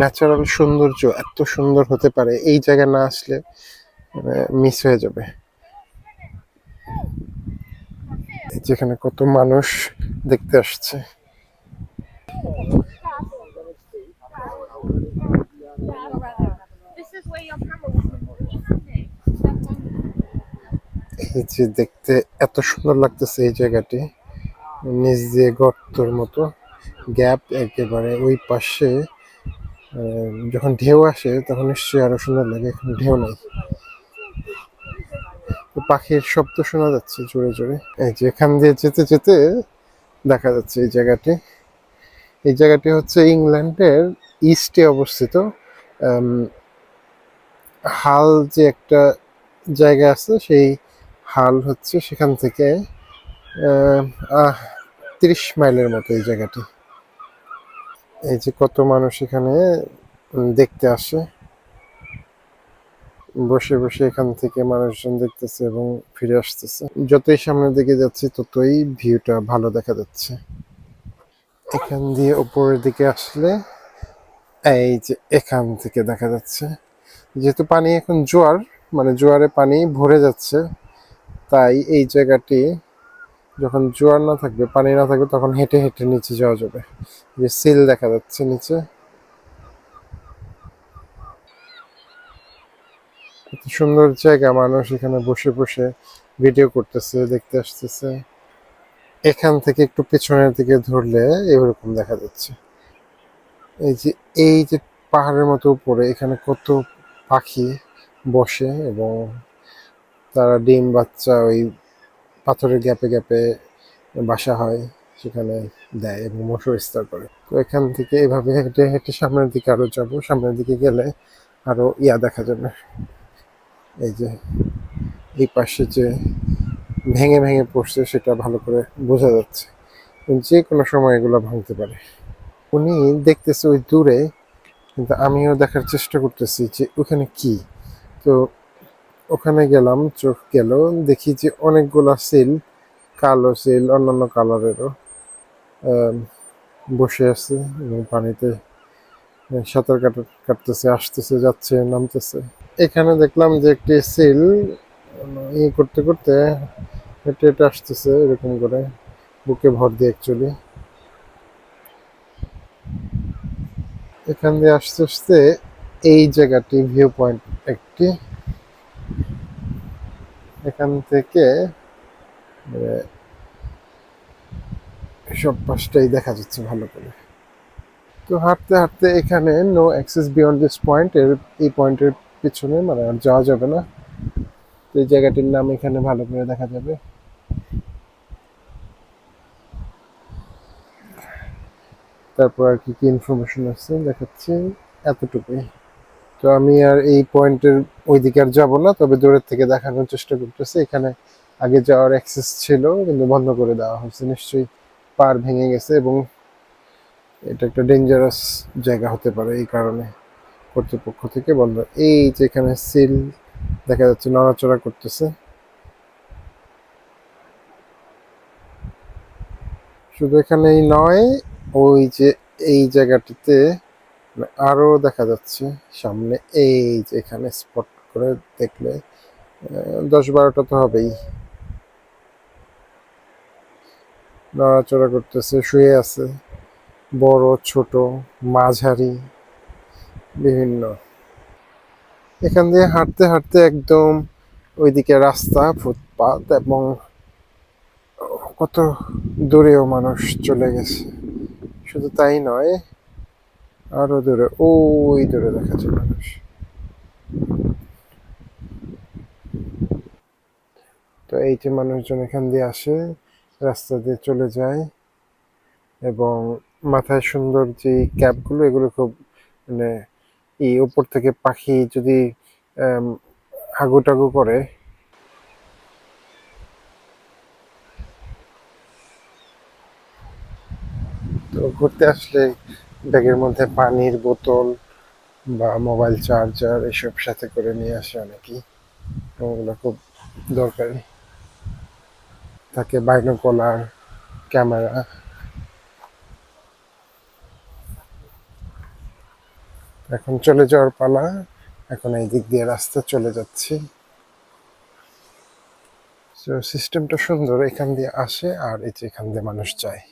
Natural সৌন্দর্য এত সুন্দর হতে পারে, এই জায়গা না আসলে মিস হয়ে যাবে যেখানে কত মানুষ দেখতে আসছে. এই যে দেখতে এত সুন্দর লাগতেছে এই জায়গাটি নিচ দিয়ে গর্তর মতো, গ্যাপ একেবারে ওই পাশে যখন ঢেউ আসে, তখন নিশ্চয়ই আরও সুন্দর লাগে, এখন ঢেউ নেই। পাখির শব্দ শোনা যাচ্ছে জোরে জোরে। এই যে এখান দিয়ে যেতে যেতে দেখা যাচ্ছে এই জায়গাটি। এই জায়গাটি হচ্ছে ইংল্যান্ডের ইস্টে অবস্থিত। হাল যে একটা জায়গা আছে, সেই হাল হচ্ছে সেখান থেকে আহ, তিরিশ মাইলের মতো এই জায়গাটি। এই যে কত মানুষ এখানে দেখতে আসে। বসে বসে এখান থেকে মানুষজন দেখতেছে এবং ফিরে আসতেছে। যতই সামনের দিকে যাচ্ছি, ততই ভিউটা ভালো দেখা যাচ্ছে। এখান দিয়ে উপরের দিকে আসলে এই যে এখান থেকে দেখা যাচ্ছে। যেহেতু পানি এখন জোয়ার মানে জোয়ারে পানি ভরে যাচ্ছে, তাই এই জায়গাটি যখন জোয়ার না থাকবে, পানি না থাকবে, তখন হেঁটে হেঁটে নিচে যাওয়া যাবে। যে সিল দেখা যাচ্ছে নিচে। কত সুন্দর জায়গা, মানুষ এখানে বসে বসে ভিডিও করতেছে, দেখতে আসতেছে। এখান থেকে একটু পেছনের দিকে ধরলে এরকম দেখা যাচ্ছে। এই যে এই যে পাহাড়ের মতো উপরে, এখানে কত পাখি বসে এবং তারা ডিম, বাচ্চা, ওই পাথরের গ্যাপে গ্যাপে বাসা হয়, সেখানে দেয় এবং মশু স্তর করে। তো এখান থেকে এভাবে হেঁটে হেঁটে সামনের দিকে আরও যাব। সামনের দিকে গেলে আরও ইয়া দেখা যাবে। এই যে এই পাশে যে ভেঙে ভেঙে পড়ছে, সেটা ভালো করে বোঝা যাচ্ছে। যে কোনো সময় এগুলো ভাঙতে পারে। উনি দেখতেছে ওই দূরে, কিন্তু আমিও দেখার চেষ্টা করতেছি যে ওখানে কি। তো ওখানে গেলাম, চোখ গেল, দেখি যে অনেকগুলা সিল, কালো সিল, অন্যান্য কালারেরও বসে আছে এবং পানিতে সাঁতার কাটা, কাটতেছে, আসতেছে, যাচ্ছে, নামতেছে। এখানে দেখলাম যে একটি সিল, ই করতে করতে হেঁটে হেঁটে আসতেছে এরকম করে, বুকে ভর দিয়ে অ্যাকচুয়ালি এখান দিয়ে আসতে আসতে এই জায়গাটি ভিউ পয়েন্ট একটি এখান থেকে মানে সব পাশটাই দেখা যাচ্ছে ভালো করে। তো হাঁটতে হাঁটতে এখানে no access beyond this point এর, এই পয়েন্টের পিছনে মানে আর যাওয়া যাবে না। তো এই জায়গাটির নাম এখানে ভালো করে দেখা যাবে। তারপর আর কি কি ইনফরমেশন আছে দেখাচ্ছি, এতটুকুই। তো আমি আর এই পয়েন্টের ওইদিকে আর যাব না, তবে দূরের থেকে দেখানোর চেষ্টা করতেছি। এখানে আগে যাওয়ার অ্যাক্সেস ছিল, কিন্তু বন্ধ করে দেওয়া হয়েছে। নিশ্চয়ই পার ভেঙে গেছে এবং এটা একটা ডেঞ্জারাস জায়গা হতে পারে এই কারণে কর্তৃপক্ষ থেকে বন্ধ। এই যে এখানে সিল দেখা যাচ্ছে, নড়াচড়া করতেছে। শুধু এখানেই নয়, ওই যে এই জায়গাটিতে মানে আরও দেখা যাচ্ছে, সামনে এই যে এখানে স্পট করে দেখলে দশ বারোটা তো হবেই। নড়াচড়া করতেছে, শুয়ে আছে, বড়, ছোট, মাঝারি, বিভিন্ন। এখান দিয়ে হাঁটতে হাঁটতে একদম ওইদিকে রাস্তা, ফুটপাত এবং কত দূরেও মানুষ চলে গেছে। শুধু তাই নয় আরও দূরে ওই দূরে দেখাচ্ছে মানুষ। তো এই যে মানুষজন এখান দিয়ে আসে রাস্তা দিয়ে চলে যায় এবং মাথায় সুন্দর যে ক্যাপগুলো এগুলো খুব মানে এই উপর থেকে পাখি যদি আম, হাগু টাগু করে তো ঘুরতে আসলে ব্যাগের মধ্যে পানির বোতল বা মোবাইল চার্জার এসব সাথে করে নিয়ে আসে অনেকেই। ওগুলো খুব দরকারি। থাকে বাইনোকুলার, ক্যামেরা। এখন চলে যাওয়ার পালা। এখন এই দিক দিয়ে রাস্তা চলে যাচ্ছি। সিস্টেমটা সুন্দর, এখান দিয়ে আসে আর এই যে এখান দিয়ে মানুষ যায়।